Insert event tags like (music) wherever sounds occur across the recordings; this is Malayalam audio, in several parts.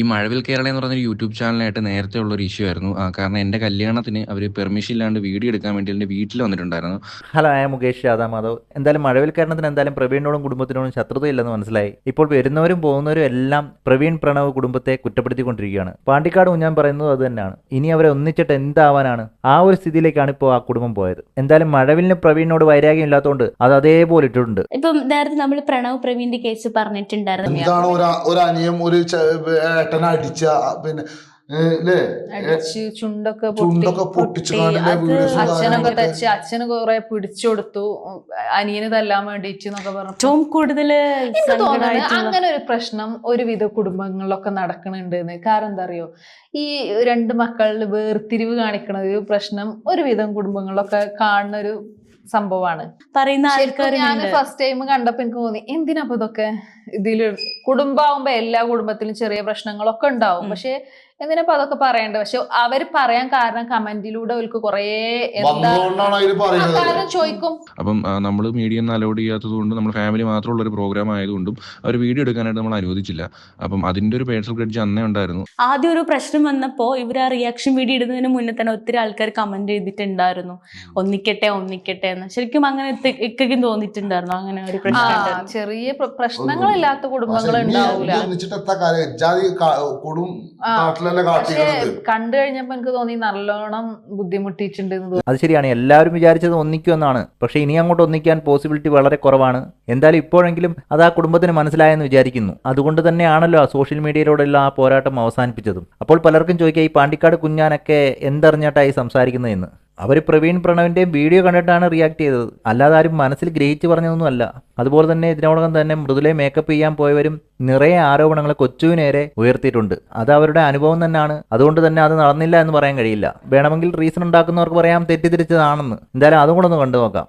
ഈ മഴവിൽ കേരള എന്ന് പറഞ്ഞൊരു യൂട്യൂബ് ചാനലായിട്ട് നേരത്തെ ഉള്ളൊരു ഇഷ്യൂ ആയിരുന്നു. കാരണം എന്റെ കല്യാണത്തിന് അവർ പെർമിഷൻ ഇല്ലാണ്ട് വീഡിയോ എടുക്കാൻ വേണ്ടി എന്റെ വീട്ടിൽ വന്നിട്ടുണ്ടായിരുന്നു. ഹലോ ആയ മുകേഷ് യാദവ് മാധവ് എന്തായാലും മഴവിൽ കേരളത്തിന് എന്തായാലും പ്രവീണിനോടും കുടുംബത്തിനോടും ശത്രുതയില്ലെന്ന് മനസ്സിലായി. ഇപ്പോൾ വരുന്നവരും പോകുന്നവരും എല്ലാം പ്രവീൺ പ്രണവ് കുടുംബത്തെ കുറ്റപ്പെടുത്തിക്കൊണ്ടിരിക്കുകയാണ്. പാണ്ടിക്കാട് ഞാൻ പറയുന്നത് അത് തന്നെയാണ്. ഇനി അവരെ ഒന്നിച്ചിട്ട് എന്താവാനാണ്? ആ ഒരു സ്ഥിതിയിലേക്കാണ് ഇപ്പോൾ ആ കുടുംബം പോയത്. എന്തായാലും മഴവിലിന് പ്രവീണിനോട് വൈരാഗ്യം ഇല്ലാത്തതുകൊണ്ട് അത് അതേപോലെ ഇട്ടിട്ടുണ്ട്. ഇപ്പം നേരത്തെ നമ്മൾ പ്രണവ് പ്രവീണിന്റെ കേസ് പറഞ്ഞിട്ടുണ്ടായിരുന്നു. എന്താണ് ഒരു ഒരു അനിയം ഒരു ചെ- അടിച്ച പിന്നെ ചുണ്ടൊക്കെ പൊട്ടി ചുണ്ടൊക്കെ പൊട്ടിച്ച് അച്ഛനൊക്കെ. തെച്ച് അച്ഛന് കുറെ പിടിച്ചുകൊടുത്തു അനിയന് തല്ലാൻ വേണ്ടിട്ട് എന്നൊക്കെ പറഞ്ഞു. ഏറ്റവും കൂടുതൽ എനിക്ക് തോന്നുന്നത് അങ്ങനെ ഒരു പ്രശ്നം ഒരുവിധ കുടുംബങ്ങളിലൊക്കെ നടക്കുന്നുണ്ട് കാരണം എന്താ അറിയോ? ഈ രണ്ട് മക്കളിൽ വേർതിരിവ് കാണിക്കണ ഒരു പ്രശ്നം ഒരുവിധം കുടുംബങ്ങളിലൊക്കെ കാണുന്ന ഒരു സംഭവമാണ്. പറയുന്ന ഞാൻ ഫസ്റ്റ് ടൈം കണ്ടപ്പോ എനിക്ക് തോന്നി എന്തിനാ അപ്പൊ ഇതൊക്കെ? ഇതിൽ കുടുംബാവുമ്പോ എല്ലാ കുടുംബത്തിലും ചെറിയ പ്രശ്നങ്ങളൊക്കെ ഉണ്ടാവും. പക്ഷെ എന്തിനാ അതൊക്കെ പറയണ്ട പക്ഷെ അവർ പറയാൻ കാരണം കമന്റിലൂടെ അവർക്ക് കൊറേ കാരണം ചോദിക്കും. അപ്പം നമ്മൾ മീഡിയ അലോഡ് ചെയ്യാത്തത് കൊണ്ട് നമ്മൾ ഫാമിലി മാത്രമുള്ള ഒരു പ്രോഗ്രാം ആയതുകൊണ്ടും അവർ വീഡിയോ എടുക്കാനായിട്ട് നമ്മൾ അനുവദിച്ചില്ല. അപ്പം അതിന്റെ ഒരു പേഴ്സണൽ ക്രെഡിറ്റ് അന്നേ ഉണ്ടായിരുന്നു. ആദ്യം ഒരു പ്രശ്നം വന്നപ്പോ ഇവർ ആ റിയാക്ഷൻ വീഡിയോ ഇടുന്നതിന് മുന്നേ തന്നെ ഒത്തിരി ആൾക്കാർ കമന്റ് ചെയ്തിട്ടുണ്ടായിരുന്നു. ഒന്നിക്കട്ടെ ഒന്നിക്കട്ടെ എന്ന്. ശരിക്കും അങ്ങനെ ഇക്കും തോന്നിയിട്ടുണ്ടായിരുന്നു. അങ്ങനെ ഒരു പ്രശ്നം. ചെറിയ പ്ര- പ്രശ്നങ്ങളില്ലാത്ത കുടുംബങ്ങൾ ഉണ്ടാവില്ല ഉണ്ടാവൂല. കണ്ടു കഴിഞ്ഞപ്പോ എനിക്ക് തോന്നി നല്ലോണം ബുദ്ധിമുട്ടിച്ചിട്ടുണ്ട് എന്ന് അത് ശരിയാണ്. എല്ലാവരും വിചാരിച്ചത് ഒന്നിക്കുമെന്നാണ് പക്ഷെ ഇനി അങ്ങോട്ട് ഒന്നിക്കാൻ പോസിബിലിറ്റി വളരെ കുറവാണ്. എന്തായാലും ഇപ്പോഴെങ്കിലും അത് ആ കുടുംബത്തിന് മനസ്സിലായെന്ന് വിചാരിക്കുന്നു. അതുകൊണ്ട് തന്നെയാണല്ലോ ആ സോഷ്യൽ മീഡിയയിലൂടെയുള്ള ആ പോരാട്ടം അവസാനിപ്പിച്ചതും. അപ്പോൾ പലർക്കും ചോദിക്കുക ഈ പാണ്ടിക്കാട് കുഞ്ഞാനൊക്കെ എന്തറിഞ്ഞിട്ടായി സംസാരിക്കുന്നതെന്ന്? അവർ പ്രവീൺ പ്രണവിന്റെ വീഡിയോ കണ്ടിട്ടാണ് റിയാക്ട് ചെയ്തത്. അല്ലാതെ ആരും മനസ്സിൽ ഗ്രഹിച്ച് പറഞ്ഞതൊന്നുമല്ല. അതുപോലെ തന്നെ ഇതിനോടകം തന്നെ മൃദുലെ മേക്കപ്പ് ചെയ്യാൻ പോയവരും നിറയെ ആരോപണങ്ങൾ കൊച്ചുവിനേരെ ഉയർത്തിയിട്ടുണ്ട്. അത് അവരുടെ അനുഭവം തന്നെയാണ്. അതുകൊണ്ട് തന്നെ അത് നടന്നില്ല എന്ന് പറയാൻ കഴിയില്ല. വേണമെങ്കിൽ റീസൺ ഉണ്ടാക്കുന്നവർക്ക് പറയാം തെറ്റിദ്ധരിച്ചതാണെന്ന്. എന്തായാലും അതും കൂടെ ഒന്ന് കണ്ടു നോക്കാം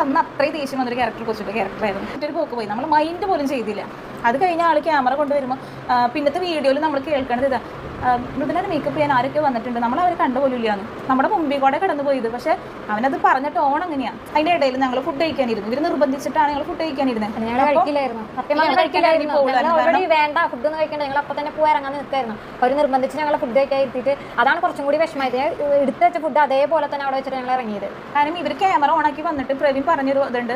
അന്ന് അത്രയും ദേഷ്യം വന്നൊരു ക്യാരക്ടർ കൊച്ചിട്ട് ക്യാരക്ടറായിരുന്നു മറ്റൊരു പോക്ക് പോയി. നമ്മൾ മൈൻഡ് പോലും ചെയ്തില്ല. അത് കഴിഞ്ഞ ആൾ ക്യാമറ കൊണ്ടുവരുമ്പോൾ പിന്നത്തെ വീഡിയോയിൽ നമ്മൾ കേൾക്കേണ്ടത് ഇതാ. മൃദുലന്റെ മേക്കപ്പ് ചെയ്യാൻ ആരൊക്കെ വന്നിട്ടുണ്ട്? നമ്മൾ അവരെ കണ്ടുപോലില്ലാന്ന് നമ്മുടെ മുമ്പിൽ കൂടെ കടന്നു പോയത്. പക്ഷെ അവനത് പറഞ്ഞിട്ട് ഓൺ എങ്ങനെയാണ് അതിന്റെ ഇടയിൽ ഞങ്ങൾ ഫുഡ് കഴിക്കാനിരുന്നു. ഇവർ നിർബന്ധിച്ചിട്ടാണ് ഞങ്ങൾ ഫുഡ് കഴിക്കാനിരുന്നത് വേണ്ട ഫുഡ് ഒന്നും കഴിക്കണ്ട. ഞങ്ങൾ അപ്പൊ തന്നെ പോയി ഇറങ്ങാൻ നിൽക്കായിരുന്നു അവർ നിർബന്ധിച്ച് ഞങ്ങൾ ഫുഡ് കഴിക്കാൻ ഇരുത്തിയിട്ട് അതാണ് കുറച്ചും കൂടി വിഷമമായത്. എടുത്തു വെച്ച ഫുഡ് അതേപോലെ തന്നെ അവിടെ വെച്ചിട്ട് ഞങ്ങൾ ഇറങ്ങിയത്. കാരണം ഇവർ ക്യാമറ ഓണാക്കി വന്നിട്ട് പ്രവീൺ പറഞ്ഞൊരു ഇതുണ്ട്.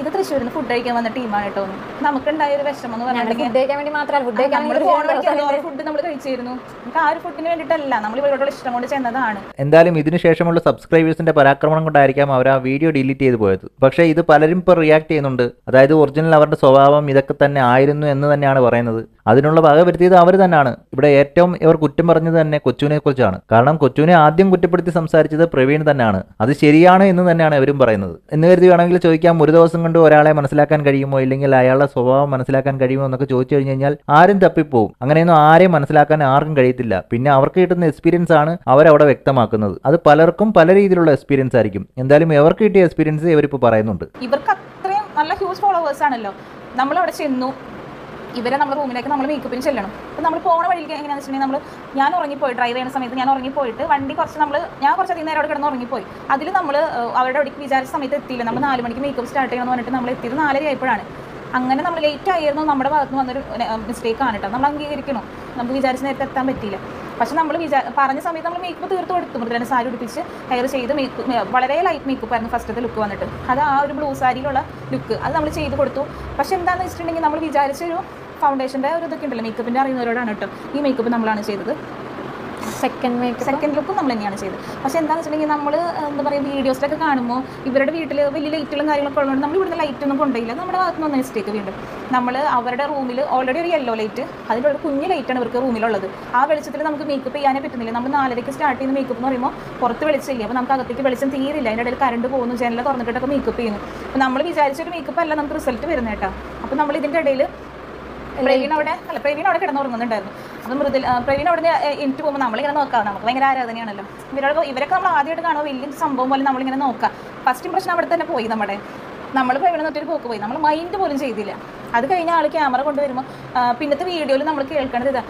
ഇത് തൃശ്ശൂരിൽ നിന്ന് ഫുഡ് കഴിക്കാൻ വന്ന ടീമാണ് കേട്ടോ. നമുക്കുണ്ടായ ഒരു വിഷമം എന്ന് ഫുഡ് കഴിക്കാൻ വേണ്ടി മാത്രമല്ല ഫുഡ് കഴിക്കാൻ നമ്മൾ ഫുഡ് കഴിച്ചിരുന്നു. നമുക്ക് ആ ഒരു ഫുഡിന് വേണ്ടിയിട്ടല്ല നമ്മൾ ഇവരോടുള്ള ഇഷ്ടം കൊണ്ട് ചെന്നതാണ്. എന്തായാലും ഇതിനു ശേഷമുള്ള സബ്സ്ക്രൈബേഴ്സിന്റെ പരാക്രമണം കൊണ്ടായിരിക്കാം അവർ ആ വീഡിയോ ഡിലീറ്റ് ചെയ്തു പോയത്. പക്ഷേ ഇത് പലരും ഇപ്പോൾ റിയാക്ട് ചെയ്യുന്നുണ്ട്. അതായത് ഒറിജിനൽ അവരുടെ സ്വഭാവം ഇതൊക്കെ തന്നെ ആയിരുന്നു എന്ന് തന്നെയാണ് പറയുന്നത്. അതിനുള്ള വക വരുത്തിയത് അവർ തന്നെയാണ്. ഇവിടെ ഏറ്റവും ഇവർ കുറ്റം പറഞ്ഞത് തന്നെ കൊച്ചുവിനെ കുറിച്ചാണ്. കാരണം കൊച്ചുവിനെ ആദ്യം കുറ്റപ്പെടുത്തി സംസാരിച്ചത് പ്രവീൺ തന്നെയാണ്. അത് ശരിയാണ് എന്ന് തന്നെയാണ് ഇവരും പറയുന്നത്. എന്ന് കരുതി വേണമെങ്കിൽ ചോദിക്കാം ഒരു ദിവസം കൊണ്ട് ഒരാളെ മനസ്സിലാക്കാൻ കഴിയുമോ? ഇല്ലെങ്കിൽ അയാളുടെ സ്വഭാവം മനസ്സിലാക്കാൻ കഴിയുമോ എന്നൊക്കെ ചോദിച്ചു കഴിഞ്ഞ് കഴിഞ്ഞാൽ ആരും തപ്പിപ്പോവും. അങ്ങനെയൊന്നും ആരെയും മനസ്സിലാക്കാൻ ആർക്കും കഴിയത്തില്ല. പിന്നെ അവർക്ക് കിട്ടുന്ന എക്സ്പീരിയൻസ് ആണ് അവരവിടെ വ്യക്തമാക്കുന്നത്. അത് പലർക്കും പല രീതിയിലുള്ള എക്സ്പീരിയൻസ് ആയിരിക്കും. എന്തായാലും ഇവർക്ക് കിട്ടിയ എക്സ്പീരിയൻസ് ഇവരിപ്പോൾ പറയുന്നുണ്ട്. ഇവർക്ക് അത്രയും നല്ല ഹ്യൂജ് ഫോളോവേഴ്സ് ആണല്ലോ. നമ്മളവിടെ ചെന്നു. ഇവരെ നമ്മുടെ റൂമിലേക്ക് നമ്മൾ മേക്കപ്പിന് ചെല്ലണം. അപ്പോൾ നമ്മൾ പോണ വഴിക്ക് എങ്ങനെയാണെന്ന് വെച്ചിട്ടുണ്ടെങ്കിൽ നമ്മൾ ഞാൻ ഉറങ്ങിപ്പോയി ഡ്രൈവ് ചെയ്യുന്ന സമയത്ത് ഞാൻ ഉറങ്ങിപ്പോയിട്ട് വണ്ടി കുറച്ച് നമ്മൾ ഞാൻ കുറച്ച് അധികം നേരം അവിടെ കിടന്ന് ഉറങ്ങിപ്പോയി അതിൽ നമ്മൾ അവരുടെ അവിടേക്ക് വിചാരിച്ച സമയത്ത് എത്തിയില്ല. നമ്മൾ നാല് മണിക്ക് മേക്കപ്പ് സ്റ്റാർട്ട് ചെയ്യണമെന്ന് പറഞ്ഞിട്ട് നമ്മൾ എത്തിയത് നാലര ആയപ്പോഴാണ്. അങ്ങനെ നമ്മൾ ലേറ്റ് ആയിരുന്നു. നമ്മുടെ ഭാഗത്ത് വന്നൊരു മിസ്റ്റേക്ക് ആണ് കേട്ടോ നമ്മൾ അംഗീകരിക്കണം? നമുക്ക് വിചാരിച്ച നേരത്തെ എത്താൻ പറ്റിയില്ല. പക്ഷെ നമ്മൾ വിചാ പറഞ്ഞ സമയത്ത് നമ്മൾ മേക്കപ്പ് തീർത്ത് കൊടുത്തു. മൃദുലനെ സാരി ഉടുപ്പിച്ച് ഹെയർ ചെയ്ത് മേക്കപ്പ് വളരെ ലൈറ്റ് മേക്കപ്പ് ആയിരുന്നു ഫസ്റ്റത്തെ ലുക്ക് വന്നിട്ട്. അത് ആ ഒരു ബ്ലൂ സാരിയിലുള്ള ലുക്ക് അത് നമ്മൾ ചെയ്ത് കൊടുത്തു. പക്ഷെ എന്താണെന്ന് വെച്ചിട്ടുണ്ടെങ്കിൽ നമ്മൾ വിചാരിച്ചൊരു ഫൗണ്ടേഷന്റെ ഒരു ഇതൊക്കെ ഉണ്ടല്ലോ മേക്കപ്പിന്റെ അറിയുന്നവരോടാണ് കേട്ടോ ഈ മേക്കപ്പ് നമ്മളാണ് ചെയ്തത്. സെക്കൻഡ് മേക്ക് സെക്കൻഡ് ലുക്കും നമ്മൾ തന്നെയാണ് ചെയ്തത്. പക്ഷെ എന്താണെന്ന് വെച്ചിട്ടുണ്ടെങ്കിൽ നമ്മൾ എന്താ പറയുക വീഡിയോസിലൊക്കെ കാണുമ്പോൾ ഇവരുടെ വീട്ടിൽ വലിയ ലൈറ്റുകളും കാര്യങ്ങളൊക്കെ ഉള്ളതുകൊണ്ട് നമ്മൾ ഇവിടുന്ന് ലൈറ്റ് ഒന്നും കൊണ്ടുപോയില്ല. നമ്മുടെ ഭാഗത്ത് നിന്ന് മിസ്റ്റേക്ക് വീണ്ടും. നമ്മൾ അവരുടെ റൂമിൽ ഓൾറെഡി ഒരു യെല്ലോ ലൈറ്റ് അതിന്റെ ഒരു കുഞ്ഞ് ലൈറ്റാണ് ഇവർക്ക് റൂമിലുള്ളത് ആ വെളിച്ചത്തിൽ നമുക്ക് മേക്കപ്പ് ചെയ്യാനേ പറ്റുന്നില്ല. നമ്മൾ നാലരയ്ക്ക് സ്റ്റാർട്ട് ചെയ്യുന്ന മേക്കപ്പ് എന്ന് പറയുമ്പോൾ പുറത്ത് വെളിച്ചമില്ല അപ്പോൾ നമുക്ക് അകത്തേക്ക് വെളിച്ചം തീരില്ല. അതിന്റെ ഇടയിൽ കറണ്ട് പോകുന്നു. ജനല തുറന്നിട്ടൊക്കെ മേക്കപ്പ് ചെയ്യുന്നു. അപ്പോൾ നമ്മൾ വിചാരിച്ചൊരു മേക്കപ്പ് അല്ല നമുക്ക് റിസൾട്ട് വരുന്നേട്ടാ അപ്പോൾ നമ്മൾ ഇതിന്റെ ഇടയിൽ പ്രവീൺ അവിടെ അല്ല പ്രവീൺ അവിടെ കിടന്നുറങ്ങുന്നുണ്ടായിരുന്നു. ഉറങ്ങുന്നുണ്ടായിരുന്നു മൃദുൽ ആ, പ്രവീൺ അവിടെ എനിക്ക് പോകുമ്പോൾ നമ്മളിങ്ങനെ നോക്കാം നമുക്ക് ഭയങ്കര ആരാധനയാണല്ലോ. ഇവരോട് ഇവരൊക്കെ നമ്മൾ ആദ്യമായിട്ട് കാണുമ്പോൾ വലിയ സംഭവം പോലെ നമ്മളിങ്ങനെ നോക്കാം. ഫസ്റ്റ് ഇംപ്രഷൻ അവിടെ തന്നെ പോയി നമ്മുടെ. നമ്മൾ പ്രവീൺ എന്നിട്ടൊരു പോക്ക് പോയി. നമ്മൾ മൈൻഡ് പോലും ചെയ്തില്ല. അത് കഴിഞ്ഞ ആൾ ക്യാമറ കൊണ്ടുവരുമ്പോൾ പിന്നത്തെ വീഡിയോയിൽ നമ്മൾ കേൾക്കേണ്ടത് ഇതാ.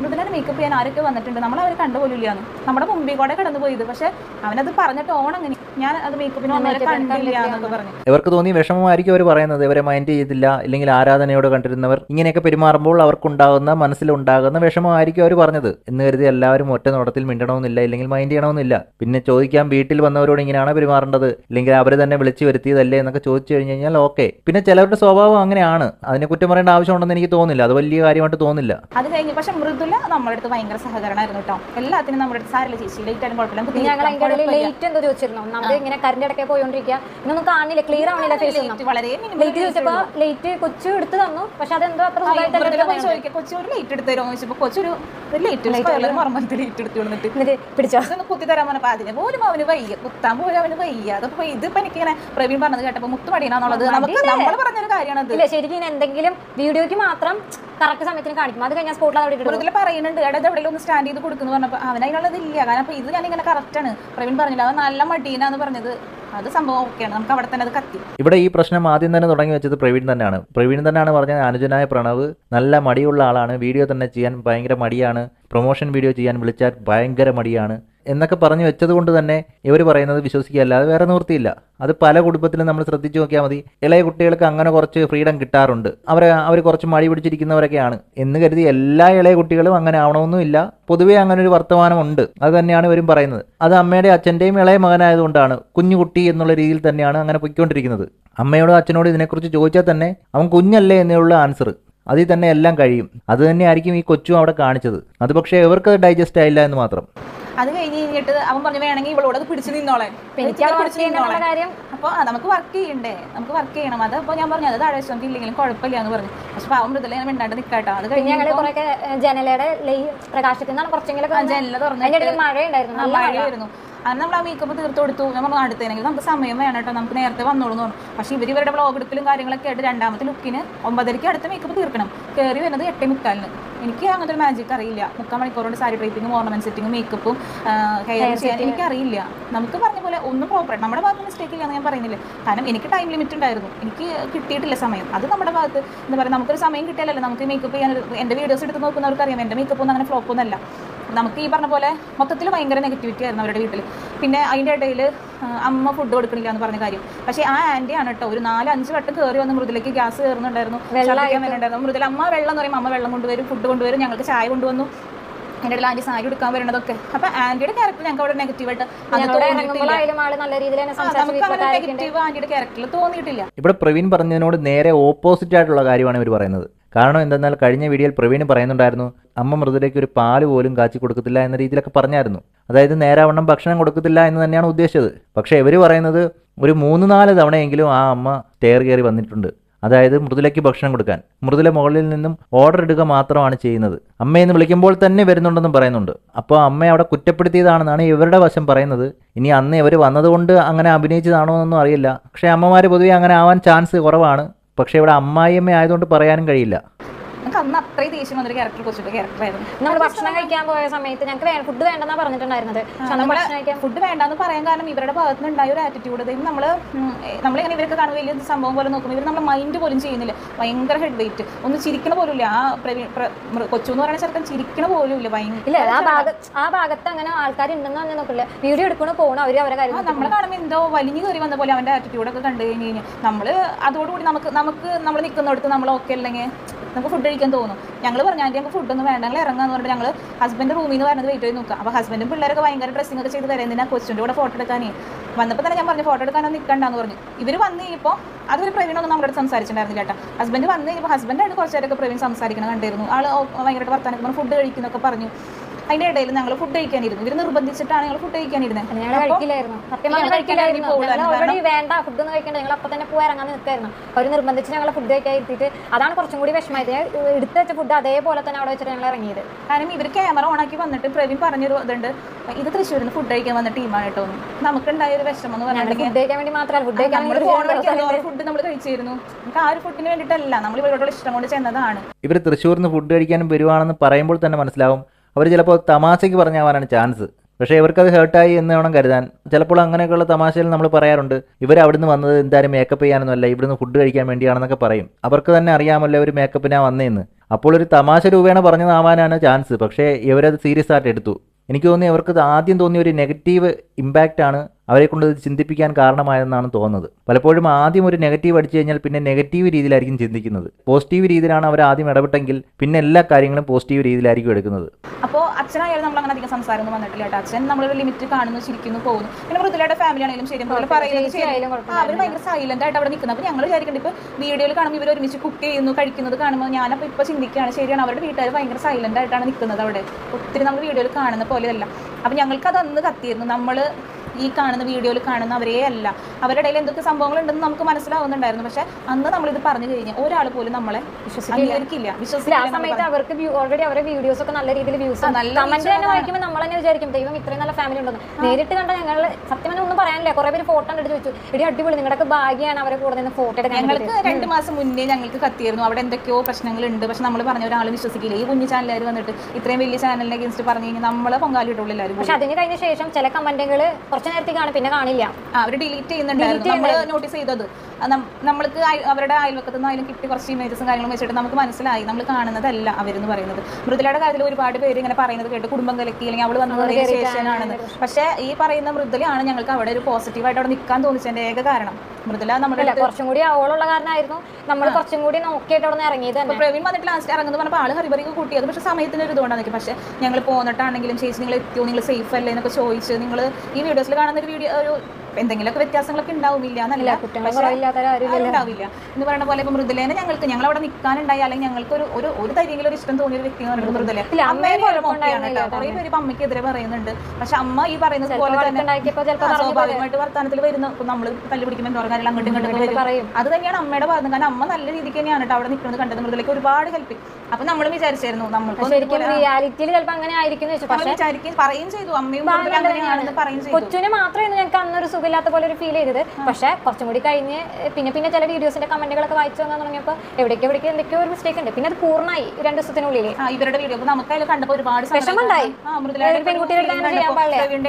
മൃദുലയുടെ മേക്കപ്പ് ചെയ്യാൻ ആരൊക്കെ വന്നിട്ടുണ്ട്? നമ്മൾ അവർ കണ്ടുപോലില്ലാന്ന് നമ്മുടെ മുമ്പിൽ കൂടെ കടന്നു പോയത് പക്ഷെ അവനത് പറഞ്ഞിട്ട് ഓണം അങ്ങനെ ഞാൻ അത് മേക്കപ്പിന് വന്നവരെ കണ്ടില്ല എന്നൊക്കെ പറഞ്ഞു. ഇവർക്ക് തോന്നി വിഷമമായിരിക്കും അവർ പറയുന്നത്. ഇവരെ മൈൻഡ് ചെയ്തില്ല. ഇല്ലെങ്കിൽ ആരാധനയോട് കണ്ടിരുന്നവർ ഇങ്ങനെയൊക്കെ പെരുമാറുമ്പോൾ അവർക്കുണ്ടാകുന്ന മനസ്സിലുണ്ടാകുന്ന വിഷമമായിരിക്കും അവർ പറഞ്ഞത്. എന്ന് കരുതി എല്ലാവരും ഒറ്റ നോട്ടത്തിൽ മിണ്ടണമെന്നില്ല ഇല്ലെങ്കിൽ മൈൻഡ് ചെയ്യണമെന്നില്ല. പിന്നെ ചോദിക്കാൻ വീട്ടിൽ വന്നവരോട് ഇങ്ങനെയാണ് പെരുമാറേണ്ടത്. ഇല്ലെങ്കിൽ അവർ തന്നെ വിളിച്ചു വരുത്തിയതല്ലേ എന്നൊക്കെ ചോദിച്ചു കഴിഞ്ഞു കഴിഞ്ഞാൽ ഓക്കെ പിന്നെ ചിലവരുടെ സ്വഭാവം അങ്ങനെയാണ്. അതിനെ കുറ്റം പറയേണ്ട ആവശ്യമുണ്ടെന്ന് എനിക്ക് തോന്നില്ല. അത് വലിയ കാര്യമായിട്ട് തോന്നില്ല. അത് കഴിഞ്ഞ് പക്ഷെ മൃദുല നമ്മുടെ അടുത്ത് ഭയങ്കര സഹകരണമായിരുന്നു കേട്ടോ. എല്ലാത്തിനും നമ്മുടെ അടുത്ത് സാരില്ല ചേച്ചി. ലേറ്റ് ആയാലും കുഴപ്പമില്ല. ഞങ്ങൾ ലേറ്റ് എന്തോ ചോദിച്ചിരുന്നു. ഒന്നാമത് ഇങ്ങനെ കറണ്ട് ഇടയ്ക്ക് പോയോണ്ടിരിക്കുക ഇന്നൊന്നും കാണില്ല ക്ലിയർ ആവണില്ല ഫേസ് ലേറ്റ് ചോദിച്ചപ്പോ ലേറ്റ് കൊച്ചു എടുത്തു തന്നു. പക്ഷെ അതെന്തോ അത്ര സുഖമായിട്ട് കൊച്ചു ഒരു ലേറ്റ് എടുത്ത് തരുമോ ചോദിച്ചപ്പോൾ കൊച്ചൊരു ഒരു ലേറ്റ് മറന്നിട്ട് ലേറ്റ് എടുത്ത് വന്നിട്ട് പിടിച്ചോ? ഇതൊന്ന് കുത്തി തരാൻ പറഞ്ഞപ്പോ അതിന് പോലും അവന് വയ്യ. കുത്താൻ പോലും അവന് വയ്യ. അതൊക്കെ ഇതിപ്പോ എനിക്ക് ഇങ്ങനെ പ്രവീൺ പറഞ്ഞത് കേട്ടപ്പോ മുത്ത് പടിയണമെന്നുള്ളത് നമുക്ക് നമ്മൾ പറഞ്ഞൊരു കാര്യമാണ് ഇല്ല ശരിക്കും എന്തെങ്കിലും വീഡിയോക്ക് മാത്രം കറക്റ്റ് സമയത്തിന് കാണിക്കും. അത് കഴിഞ്ഞാൽ സ്പോട്ടിൽ അവിടെ കൂടുതൽ പറയുന്നുണ്ട്. ഇടത് ഇത് എവിടെയെങ്കിലും ഒന്ന് സ്റ്റാൻഡ് ചെയ്ത് കൊടുക്കുന്നു പറഞ്ഞപ്പോൾ ഇല്ല കാരണം അപ്പൊ ഇത് ഞാൻ ഇങ്ങനെ കറക്റ്റ് ആണ്. പ്രവീൺ പറഞ്ഞില്ല. അവൻ നല്ല മടീനാന്ന് പറഞ്ഞത് അത് സംഭവം ഓക്കെയാണ്. നമുക്ക് അവിടെ തന്നെ അത് കത്തി. ഇവിടെ ഈ പ്രശ്നം ആദ്യം തന്നെ തുടങ്ങി വെച്ചത് പ്രവീൺ തന്നെയാണ്. പ്രവീൺ തന്നെയാണ് പറഞ്ഞത് അനുജനായ പ്രണവ് നല്ല മടിയുള്ള ആളാണ്. വീഡിയോ തന്നെ ചെയ്യാൻ ഭയങ്കര മടിയാണ്. പ്രൊമോഷൻ വീഡിയോ ചെയ്യാൻ വിളിച്ചാൽ ഭയങ്കര മടിയാണ്. എന്നൊക്കെ പറഞ്ഞു വെച്ചത് കൊണ്ട് തന്നെ ഇവർ പറയുന്നത് വിശ്വസിക്കുകയല്ലാതെ വേറെ നിവൃത്തിയില്ല. അത് പല കുടുംബത്തിലും നമ്മൾ ശ്രദ്ധിച്ചു നോക്കിയാൽ മതി. ഇളയ കുട്ടികൾക്ക് അങ്ങനെ കുറച്ച് ഫ്രീഡം കിട്ടാറുണ്ട്. അവരെ അവർ കുറച്ച് മടി പിടിച്ചിരിക്കുന്നവരൊക്കെയാണ്. എന്ന് കരുതി എല്ലാ ഇളയ കുട്ടികളും അങ്ങനെ ആവണമെന്നുമില്ല. പൊതുവേ അങ്ങനെ ഒരു വർത്തമാനമുണ്ട്. അത് തന്നെയാണ് ഇവരും പറയുന്നത്. അത് അമ്മയുടെ അച്ഛന്റെയും ഇളയ മകനായതുകൊണ്ടാണ് കുഞ്ഞുകുട്ടി എന്നുള്ള രീതിയിൽ തന്നെയാണ് അങ്ങനെ പൊയ്ക്കൊണ്ടിരിക്കുന്നത്. അമ്മയോടും അച്ഛനോടും ഇതിനെക്കുറിച്ച് ചോദിച്ചാൽ തന്നെ അവൻ കുഞ്ഞല്ലേ എന്നുള്ള ആൻസർ അതിൽ തന്നെ എല്ലാം കഴിയും. അത് തന്നെയായിരിക്കും ഈ കൊച്ചും അവിടെ കാണിച്ചത്. അത് പക്ഷേ ഇവർക്ക് ഡൈജസ്റ്റ് ആയില്ല എന്ന് മാത്രം. അത് കഴിഞ്ഞ് കഴിഞ്ഞിട്ട് അവൻ പറഞ്ഞു വേണമെങ്കിൽ ഇവളോട് അത് പിടിച്ചു നിന്നോളെ. അപ്പൊ അപ്പോൾ നമുക്ക് വർക്ക് ചെയ്യണ്ടേ? നമുക്ക് വർക്ക് ചെയ്യണം. അത് അപ്പോൾ ഞാൻ പറഞ്ഞു അത് താഴെ ഇല്ലെങ്കിലും കുഴപ്പമില്ല എന്ന് പറഞ്ഞു. പക്ഷെ പാവം മൃദുല ഞാൻ മിണ്ടാണ്ട് നിൽക്കാട്ടോ അത് കഴിഞ്ഞ് ജനലയുടെ ലൈ പ്രകാശത്തിൽ നിന്നാണ് കുറച്ചെങ്കിലും ജനല തുറന്നു മഴ ഉണ്ടായിരുന്നു മഴയായിരുന്നു അങ്ങനെ നമ്മൾ ആ മേക്കപ്പ് തീർത്ത് കൊടുത്തു. ഞാൻ പറഞ്ഞു അടുത്തേനെങ്കിൽ നമുക്ക് സമയം വേണം കേട്ടോ. നമുക്ക് നേരത്തെ വന്നോളൂ എന്ന് പറഞ്ഞു. പക്ഷേ ഇവർ ഇവരുടെ ബ്ലോഗ് എടുക്കലും കാര്യങ്ങളൊക്കെ ആയിട്ട് രണ്ടാമത്തെ ലുക്കിന് ഒമ്പതരയ്ക്ക് അടുത്ത മേക്കപ്പ് തീർക്കണം. കയറി വരുന്നത് എട്ടേ മുക്കാലിന്. എനിക്ക് അങ്ങനത്തെ ഒരു മാജിക് അറിയില്ല. മുക്കാൽ മണിക്കൂർ കൊണ്ട് സാരി ഡ്രൈപ്പിങ്ങും ഓർണമെന്റ് സെറ്റിങ്ങും മേക്കപ്പും ഹെയർ ചെയ്യാൻ എനിക്ക് അറിയില്ല നമുക്ക് പറഞ്ഞ പോലെ ഒന്നും പ്രോപ്പർ നമ്മുടെ ഭാഗത്ത് മിസ്റ്റേക്ക് ഇല്ലാന്ന് ഞാൻ പറയുന്നില്ല. കാരണം എനിക്ക് ടൈം ലിമിറ്റ് ഉണ്ടായിരുന്നു. എനിക്ക് കിട്ടിയിട്ടില്ല സമയം. അത് നമ്മുടെ ഭാഗത്ത് എന്താ പറയുക നമുക്കൊരു സമയം കിട്ടിയാലല്ലോ നമുക്ക് മേക്കപ്പ് ചെയ്യാൻ എന്റെ വീഡിയോസ് എടുത്ത് നോക്കുന്നവർക്ക് അറിയാം എന്റെ മേക്കപ്പ് ഒന്നും അങ്ങനെ ഫ്ലോപ്പ് ഒന്നല്ല നമുക്ക് ഈ പറഞ്ഞ പോലെ മൊത്തത്തിൽ ഭയങ്കര നെഗറ്റിവിറ്റി ആയിരുന്നു അവരുടെ വീട്ടിൽ പിന്നെ അതിന്റെ ഇടയിൽ അമ്മ ഫുഡ് കൊടുക്കണില്ല എന്ന് പറഞ്ഞ കാര്യം. പക്ഷേ ആ ആന്റി ആണ് കേട്ടോ ഒരു നാല് അഞ്ച് വട്ടം കയറി വന്ന് മൃദുലേക്ക് ഗ്യാസ് കയറുന്നുണ്ടായിരുന്നു. ചായ വരുന്നുണ്ടായിരുന്നു മൃദുല അമ്മ വെള്ളം എന്ന് പറയുമ്പോൾ അമ്മ വെള്ളം കൊണ്ടുവരും ഫുഡ് കൊണ്ടുവരും. ഞങ്ങൾക്ക് ചായ കൊണ്ടുവന്നു. എന്റെ ഇടയിൽ ആന്റി സാരി എടുക്കാൻ വരുന്നതൊക്കെ അപ്പം ആന്റിയുടെ ക്യാരക്ടർ ഞങ്ങൾക്ക് അവിടെ നെഗറ്റീവായിട്ട് നെഗറ്റീവ് ആന്റിയുടെ ക്യാരക്ടറിൽ തോന്നിയിട്ടില്ല. ഇവിടെ പ്രവീൺ പറഞ്ഞതിനോട് നേരെ ഓപ്പോസിറ്റ് ആയിട്ടുള്ള കാര്യമാണ് ഇവർ പറയുന്നത്. കാരണം എന്തെന്നാൽ കഴിഞ്ഞ വീഡിയോയിൽ പ്രവീൺ പറയുന്നുണ്ടായിരുന്നു അമ്മ മൃദുലേക്ക് ഒരു പാൽ പോലും കാച്ചി കൊടുക്കത്തില്ല എന്ന രീതിയിലൊക്കെ പറഞ്ഞായിരുന്നു. അതായത് നേരാവണ്ണം ഭക്ഷണം കൊടുക്കത്തില്ല എന്ന് തന്നെയാണ് ഉദ്ദേശിച്ചത്. പക്ഷേ ഇവർ പറയുന്നത് ഒരു മൂന്ന് നാല് തവണയെങ്കിലും ആ അമ്മ സ്റ്റെയർ കയറി വന്നിട്ടുണ്ട്. അതായത് മൃദുലയ്ക്ക് ഭക്ഷണം കൊടുക്കാൻ. മൃദുല മുകളിൽ നിന്നും ഓർഡർ ഇടുക മാത്രമാണ് ചെയ്യുന്നത്. അമ്മയെന്ന് വിളിക്കുമ്പോൾ തന്നെ വരുന്നുണ്ടെന്നും പറയുന്നുണ്ട്. അപ്പോൾ അമ്മയെ അവിടെ കുറ്റപ്പെടുത്തിയതാണെന്നാണ് ഇവരുടെ വശം പറയുന്നത്. ഇനി അന്ന് ഇവർ വന്നതുകൊണ്ട് അങ്ങനെ അഭിനയിച്ചതാണോ എന്നൊന്നും അറിയില്ല. പക്ഷേ അമ്മമാർ പൊതുവെ അങ്ങനെ ആവാൻ ചാൻസ് കുറവാണ്. പക്ഷേ ഇവിടെ അമ്മായിയമ്മ ആയതുകൊണ്ട് പറയാനും കഴിയില്ല. നമുക്ക് അന്ന് അത്രയും ദേഷ്യം വന്നൊരു ക്യാരക്ടർ കൊച്ചിയുടെ ക്യാരക്ടറായിരുന്നു നമ്മൾ ഭക്ഷണം കഴിക്കാൻ പോയ സമയത്ത് ഞങ്ങൾക്ക് ഫുഡ് വേണ്ടെന്നാ പറഞ്ഞിട്ടുണ്ടായിരുന്നത്. ഫുഡ് വേണ്ടെന്ന് പറയാൻ കാരണം ഇവരുടെ ഭാഗത്ത് നിന്ന് ഉണ്ടായ ഒരു ആറ്റിറ്റ്യൂഡ് അതായത് നമ്മൾ നമ്മളിങ്ങനെ ഇവരൊക്കെ കാണുമ്പോൾ വലിയ സംഭവം പോലെ നോക്കുമ്പോൾ ഇവർ നമ്മൾ മൈൻഡ് പോലും ചെയ്യുന്നില്ല. ഭയങ്കര ഹെഡ് വെയിറ്റ് ഒന്ന് ചിരിക്കണ പോലും ഇല്ല. ആ കൊച്ചു എന്ന് പറയുന്ന ചെറുക്കൻ ചിരിക്കണ പോലും ഇല്ല. ഭയങ്കര ആ ഭാഗത്ത് അങ്ങനെ ആൾക്കാർ ഉണ്ടെന്ന് പറഞ്ഞാൽ നോക്കില്ല വീഡിയോ എടുക്കണോ പോകണം അവർ അവരെ കാര്യം നമ്മളെ നമ്മൾ കാണുമ്പോൾ എന്തോ വലിഞ്ഞു കയറി വന്ന പോലെ അവന്റെ ആറ്റിറ്റ്യൂഡൊക്കെ കണ്ടു കഴിഞ്ഞ് കഴിഞ്ഞാൽ നമ്മൾ അതോടുകൂടി നമുക്ക് നമുക്ക് നമ്മൾ നിൽക്കുന്നിടത്ത് നമ്മൾ ഓക്കെ അല്ലെങ്കിൽ നമുക്ക് ഫുഡ് കഴിക്കാൻ തോന്നും. ഞങ്ങൾ പറഞ്ഞു ആന്റി ഞങ്ങൾക്ക് ഫുഡൊന്നും വേണ്ട ഞങ്ങൾ ഇറങ്ങാന്ന് പറഞ്ഞിട്ട് ഞങ്ങൾ ഹസ്ബൻഡ് റൂമിൽ നിന്ന് വരുന്നത് വെയിറ്റ് ചെയ്ത് നോക്കാം. അപ്പോൾ ഹസ്ബൻഡും പിള്ളേരൊക്കെ ഭയങ്കര ഡ്രസ്സിംഗ് ഒക്കെ ചെയ്ത് തരാം എന്തിനാ കൊച്ചിന്റെ കൂടെ ഫോട്ടോ എടുക്കാനേ. വന്നപ്പോൾ തന്നെ ഞാൻ പറഞ്ഞു ഫോട്ടോ എടുക്കാനൊന്നും നിൽക്കണ്ടെന്ന് പറഞ്ഞു. ഇവർ വന്ന് കഴിഞ്ഞപ്പോൾ അതൊരു പ്രവീണൊന്നും നമ്മുടെ അടുത്ത് സംസാരിച്ചിട്ടുണ്ടായിരുന്നില്ല കേട്ടോ. ഹസ്ബൻഡ് വന്ന് കഴിഞ്ഞപ്പോൾ ഹസ്ബൻഡായിട്ട് കുറച്ച് പ്രവീൺ സംസാരിക്കണം കണ്ടിരുന്നു. ആൾ ഭയങ്കരമായിട്ട് വർത്താനൊക്കെ ഫുഡ് കഴിക്കുന്നൊക്കെ പറഞ്ഞു. അതിന്റെ ഇടയിൽ ഞങ്ങൾ ഫുഡ് കഴിക്കാനിരുന്നു. ഇവർ നിർബന്ധിച്ചിട്ടാണ് ഞങ്ങൾ ഫുഡ് കഴിക്കാനിരുന്നത്. വേണ്ട ഫുഡ് ഒന്നും കഴിക്കണ്ട. ഞങ്ങൾ അപ്പൊ തന്നെ പോയി ഇറങ്ങാൻ നിൽക്കായിരുന്നു. അവർ നിർബന്ധിച്ച് ഞങ്ങൾ ഫുഡ് കഴിക്കാൻ ഇരുത്തിയിട്ട് അതാണ് കുറച്ചും കൂടി വിഷമമായത്. ഞാൻ എടുത്ത് വെച്ച ഫുഡ് അതേപോലെ തന്നെ അവിടെ വെച്ചിട്ട് ഞങ്ങൾ ഇറങ്ങിയത്. കാരണം ഇവർ ക്യാമറ ഓൺ ആക്കി വന്നിട്ട് പ്രവീൺ പറഞ്ഞൊരു ഇതുണ്ട്. ഇത് തൃശ്ശൂരിൽ നിന്ന് ഫുഡ് കഴിക്കാൻ വന്ന ടീമാണ് കേട്ടോ നമുക്കുണ്ടായ ഒരു വിഷമം എന്ന് പറഞ്ഞിട്ടുണ്ടെങ്കിൽ ഫുഡ് കഴിക്കാൻ വേണ്ടി മാത്രമല്ല. ഫുഡ് കഴിക്കാൻ ഫുഡ് നമ്മൾ കഴിച്ചിരുന്നു. നമുക്ക് ആ ഒരു ഫുഡിന് വേണ്ടിയിട്ടല്ല. നമ്മൾ ഇവരോടുള്ള ഇഷ്ടം കൊണ്ട് ചെന്നതാണ്. ഇവർ തൃശ്ശൂരിൽ നിന്ന് ഫുഡ് കഴിക്കാനും വരുവാണെന്ന് പറയുമ്പോൾ തന്നെ മനസ്സിലാവും. അവർ ചിലപ്പോൾ തമാശയ്ക്ക് പറഞ്ഞാവാനാണ് ചാൻസ്. പക്ഷേ ഇവർക്കത് ഹേർട്ടായി എന്ന് വേണം കരുതാൻ. ചിലപ്പോൾ അങ്ങനെയൊക്കെയുള്ള തമാശയിൽ നമ്മൾ പറയാറുണ്ട് ഇവർ അവിടുന്ന് വന്നത് എന്തായാലും മേക്കപ്പ് ചെയ്യാനൊന്നുമല്ല ഇവിടുന്ന് ഫുഡ് കഴിക്കാൻ വേണ്ടിയാണെന്നൊക്കെ പറയും. അവർക്ക് തന്നെ അറിയാമല്ലോ ഒരു മേക്കപ്പിനാ വന്നതെന്ന് അപ്പോൾ ഒരു തമാശ രൂപേണ പറഞ്ഞതാവാനാണ് ചാൻസ്. പക്ഷേ ഇവരത് സീരിയസ് ആയിട്ട് എടുത്തു. എനിക്ക് തോന്നി അവർക്ക് ആദ്യം തോന്നിയ ഒരു നെഗറ്റീവ് ഇമ്പാക്റ്റാണ് അവരെ കൊണ്ട് ഇത് ചിന്തിപ്പിക്കാൻ കാരണമായെന്നാണ് തോന്നുന്നത്. പലപ്പോഴും ആദ്യം ഒരു നെഗറ്റീവ് അടിച്ചു കഴിഞ്ഞാൽ പിന്നെ നെഗറ്റീവ് രീതിയിലായിരിക്കും ചിന്തിക്കുന്നത്. പോസിറ്റീവ് രീതിയിലാണ് അവർ ആദ്യം ഇടപെട്ടെങ്കിൽ പിന്നെ എല്ലാ കാര്യങ്ങളും പോസിറ്റീവ് രീതിയിലായിരിക്കും എടുക്കുന്നത്. അപ്പോൾ അച്ഛനായാലും നമ്മൾ അങ്ങനെ അധികം സംസാരം വന്നിട്ടില്ല കേട്ടോ. അച്ഛൻ നമ്മളൊരു ലിമിറ്റ് കാണുന്നു ചിരിക്കുന്നു പോകുന്നു. പിന്നെ മൃദുലയുടെ ഫാമിലി ആണെങ്കിലും ശരി നമ്മൾ പറയുന്നത് ശരി. അവർ ഭയങ്കര സൈലന്റ് ആയിട്ട് അവിടെ നിൽക്കുന്നത് അപ്പോൾ ഞങ്ങൾ വിചാരിക്കുന്നത് ഇപ്പോൾ വീഡിയോയിൽ കാണുമ്പോൾ ഇവർ ഒരുമിച്ച് കുക്ക് ചെയ്യുന്നു കഴിക്കുന്നത് കാണുമ്പോൾ ഞാനപ്പോൾ ഇപ്പോൾ ചിന്തിക്കുകയാണ് ശരിയാണ്. അവരുടെ വീട്ടുകാർ ഭയങ്കര സൈലന്റ് ആയിട്ടാണ് നിൽക്കുന്നത് അവിടെ. ഒത്തിരി നമ്മൾ വീഡിയോയിൽ കാണുന്ന പോലെയല്ല. അപ്പം ഞങ്ങൾക്ക് അത് അന്ന് കത്തിയിരുന്നു. നമ്മൾ ഈ കാണുന്ന വീഡിയോയിൽ കാണുന്ന അവരേ അല്ല. അവരുടെ ഇടയിൽ എന്തൊക്കെ സംഭവങ്ങൾ ഉണ്ടെന്ന് നമുക്ക് മനസ്സിലാവുന്നുണ്ടായിരുന്നു. പക്ഷെ അന്ന് നമ്മളിത് പറഞ്ഞു കഴിഞ്ഞാൽ ഒരാൾ പോലും നമ്മളെ വിശ്വസിക്കില്ല ആ വിശ്വസിക്കില്ല സമയത്ത് അവർക്ക് ഓൾറെഡി അവരുടെ വീഡിയോസ് ഒക്കെ നല്ല രീതിയിൽ വ്യൂസ് കമന്റ് തന്നെ വായിക്കുമ്പോൾ നമ്മൾ തന്നെ വിചാരിക്കും ദൈവം ഇത്രയും നല്ല ഫാമിലി ഉണ്ടെന്ന്. നേരിട്ട് കണ്ട ഞങ്ങൾ സത്യം തന്നെ ഒന്നും പറയാനില്ല. കുറെ പേര് ഫോട്ടോ എടുത്ത് ചോദിച്ചു ഇടി അടിപൊളി നിങ്ങളുടെ ഭാഗ്യമാണ് അവരെ കൂടെ നിന്ന് ഫോട്ടോ എടുക്കാൻ ഞങ്ങൾക്ക് വേണ്ടിയിട്ട്." രണ്ട് മാസം മുന്നേ ഞങ്ങൾക്ക് കത്തിയിരുന്നു. അവിടെ എന്തൊക്കെയോ പ്രശ്നങ്ങളുണ്ട്. പക്ഷെ നമ്മൾ പറഞ്ഞ ഒരാൾ വിശ്വസിക്കില്ല. ഈ കുഞ്ഞു ചാനലുകാർ വന്നിട്ട് ഇത്രയും വലിയ ചാനലിനെ അഗേൻസ്റ്റ് പറഞ്ഞു കഴിഞ്ഞാൽ നമ്മളെ പങ്കാളിയിട്ടുള്ള എല്ലാവരും പക്ഷെ അതിന് കഴിഞ്ഞ ശേഷം ചില കമന്റുകൾ കുറച്ച് നേരത്തേക്ക് നേരത്തേക്കാണ് പിന്നെ കാണില്ല. അവർ ഡിലീറ്റ് ചെയ്യുന്നുണ്ടായിരുന്നു. നമ്മൾ നോട്ടീസ് ചെയ്തത്. നമ്മൾക്ക് അവരുടെ അയൽവക്കത്തു നിന്നായാലും കിട്ടി കുറച്ച് ഇമേജസും കാര്യങ്ങളും വെച്ചിട്ട് നമുക്ക് മനസ്സിലായി. നമ്മൾ കാണുന്നതല്ല അവരെന്ന് പറയുന്നത്. മൃദുലയുടെ കാര്യത്തിൽ ഒരുപാട് പേര് ഇങ്ങനെ പറയുന്നത് കേട്ട് കുടുംബം കലക്കി അല്ലെങ്കിൽ അവൾ വന്നതിന് ശേഷനാണെന്ന് പക്ഷേ ഈ പറയുന്ന മൃദുലയാണ് ഞങ്ങൾക്ക് അവിടെ ഒരു പോസിറ്റീവായിട്ട് അവിടെ നിൽക്കാൻ തോന്നിച്ചതിന്റെ ഏക കാരണം. മൃദുല നമ്മുടെ കുറച്ചും കൂടി അവളുള്ള കാരണമായിരുന്നു. നമ്മൾ കുറച്ചും കൂടി നോക്കിയിട്ട് അവിടെ ഇറങ്ങിയത് പ്രവീൺ വന്നിട്ട് ലാസ്റ്റ് ഇറങ്ങുന്നത് പറഞ്ഞപ്പോൾ ആൾ ഹരിബറിക്ക് കൂട്ടിയത് പക്ഷെ സമയത്തിന് ഒരു ഇതുകൊണ്ടാണ് നിൽക്കും പക്ഷെ ഞങ്ങൾ പോന്നിട്ടാണെങ്കിലും ചേച്ചി നിങ്ങൾ എത്തിയോ നിങ്ങൾ സേഫ് അല്ലേ എന്നൊക്കെ ചോദിച്ച് നിങ്ങൾ ഈ വീഡിയോസിൽ കാണുന്ന ഒരു വീഡിയോ ഒരു എന്തെങ്കിലുമൊക്കെ വ്യത്യാസങ്ങളൊക്കെ ഉണ്ടാവില്ല എന്നല്ല. ഉണ്ടാവില്ല എന്ന് പറയുന്ന പോലെ ഇപ്പൊ മൃദുലേനെ ഞങ്ങൾക്ക് ഞങ്ങൾ അവിടെ നിൽക്കാനുണ്ടായി. അല്ലെങ്കിൽ ഞങ്ങൾക്ക് ഒരു ഒരു ഒരു തരിയെങ്കിലും ഒരു ഇഷ്ടം തോന്നിയ ഒരു വ്യക്തി എന്ന് പറയുന്നത് മൃദുല. അമ്മയെ നോക്കിയാണ് കുറെ പേര് ഇപ്പൊ അമ്മയ്ക്കെതിരെ പറയുന്നുണ്ട്. പക്ഷെ അമ്മ ഈ പറയുന്നത് പോലെ തന്നെ സ്വാഭാവികമായിട്ട് വർത്തമാനത്തിൽ വരുന്ന. നമ്മൾ തല്ലു പിടിക്കുമ്പോൾ എന്തോ കാര്യങ്ങൾ അങ്ങോട്ടും ഇങ്ങോട്ടും വരും. പറയും. അത് തന്നെയാണ് അമ്മയുടെ ഭാഗം. കാരണം അമ്മ നല്ല രീതിക്ക് തന്നെയാണ് കേട്ടോ അവിടെ നിൽക്കുന്നത് കണ്ടത്. മൃദുലേക്ക് ഒരുപാട് ഹെൽപ്പ് ചെയ്യും അപ്പൊ നമ്മൾ വിചാരിച്ചായിരുന്നു നമ്മൾക്ക് റിയാലിറ്റിയിൽ ചിലപ്പോൾ അങ്ങനെ ആയിരിക്കും പറയും ചെയ്തു. അമ്മയും കൊച്ചുവിന് മാത്രമായിരുന്നു ഞങ്ങൾക്ക് അന്നൊരു സുഖമില്ലാത്ത പോലെ ഒരു ഫീൽ ചെയ്തത്. പക്ഷെ കുറച്ചും കൂടി കഴിഞ്ഞ് പിന്നെ പിന്നെ ചില വീഡിയോസിന്റെ കമന്റുകളൊക്കെ വായിച്ചു വന്നാൽ തുടങ്ങിയപ്പോൾ എവിടേക്ക് എവിടേക്ക് എന്തൊക്കെയോ ഒരു മിസ്റ്റേക്ക് ഉണ്ട്. പിന്നെ അത് പൂർണമായി രണ്ട് ദിവസത്തിനുള്ളിൽ ഇവരുടെ വീഡിയോ അപ്പൊ നമുക്ക് അതിൽ കണ്ടപ്പോൾ ഒരുപാട് വിഷമമുണ്ടായി.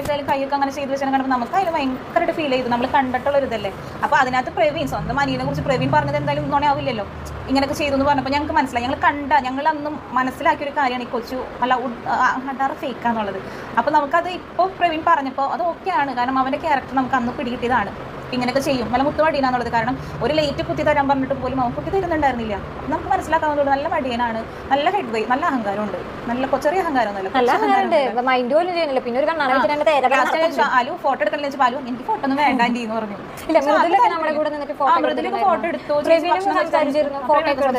കയ്യിൽ കൈയൊക്കെ അങ്ങനെ ചെയ്ത് വെച്ചാൽ കണ്ടപ്പോൾ നമുക്ക് അതിൽ ഭയങ്കരമായിട്ട് ഫീൽ ചെയ്തു. നമ്മൾ കണ്ടിട്ടുള്ള ഒരു ഇതല്ലേ. അപ്പോൾ അതിനകത്ത് പ്രവീൺ സ്വന്തം അനിയനെ കുറിച്ച് പ്രവീൺ പറഞ്ഞത് എന്തായാലും നുണയാവില്ലല്ലോ. ഇങ്ങനെയൊക്കെ ചെയ്തു എന്ന് പറഞ്ഞപ്പോൾ ഞങ്ങൾക്ക് മനസ്സിലായി. ഞങ്ങൾ കണ്ട ഞങ്ങൾ അന്നും മനസ്സിലാക്കിയ ഒരു കാര്യമാണ് ഈ കൊച്ചു അല്ല അടാറ് ഫേക്കാന്നുള്ളത് അപ്പൊ നമുക്കത് ഇപ്പോൾ പ്രവീൺ പറഞ്ഞപ്പോൾ അത് ഓക്കെയാണ് കാരണം അവന്റെ ക്യാരക്ടർ നമുക്ക് അന്ന് പിടികിട്ടിയതാണ്. ഇങ്ങനെയൊക്കെ ചെയ്യും. നല്ല മുത്തുമടിയനാന്നുള്ളത് കാരണം ഒരു ലേറ്റ് കുത്തി തരാൻ പറഞ്ഞിട്ട് പോലും അവൻ കുത്തി തരുന്നുണ്ടായിരുന്നില്ല. അപ്പൊ നമുക്ക് മനസ്സിലാക്കാവുന്നത് നല്ല മടിയനാണ് നല്ല ഹെഡ് വൈ നല്ല അഹങ്കാരമുണ്ട്. നല്ല കൊച്ചറിയ ചെറിയ അഹങ്കാരമൊന്നുമല്ല ചോദിച്ചു, ആലു ഫോട്ടോ എടുക്കണമെന്ന് വെച്ചാൽ ആലു എനിക്ക് ഫോട്ടോ ഒന്നും വേണ്ട എന്ന് പറഞ്ഞു.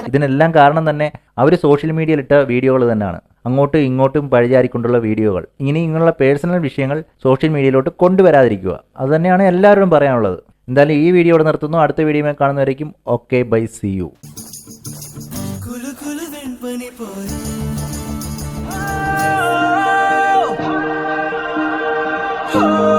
(laughs) ഇതിനെല്ലാം കാരണം തന്നെ അവർ സോഷ്യൽ മീഡിയയിലിട്ട വീഡിയോകൾ തന്നെയാണ്. അങ്ങോട്ടും ഇങ്ങോട്ടും പഴിചാരിക്കൊണ്ടുള്ള വീഡിയോകൾ. ഇനി ഇങ്ങനെയുള്ള പേഴ്സണൽ വിഷയങ്ങൾ സോഷ്യൽ മീഡിയയിലോട്ട് കൊണ്ടുവരാതിരിക്കുക. അത് തന്നെയാണ് എല്ലാവരോടും പറയാനുള്ളത്. എന്തായാലും ഈ വീഡിയോ ഇവിടെ നിർത്തുന്നു. അടുത്ത വീഡിയോ കാണുന്നവരേക്കും okay bye see you. Oh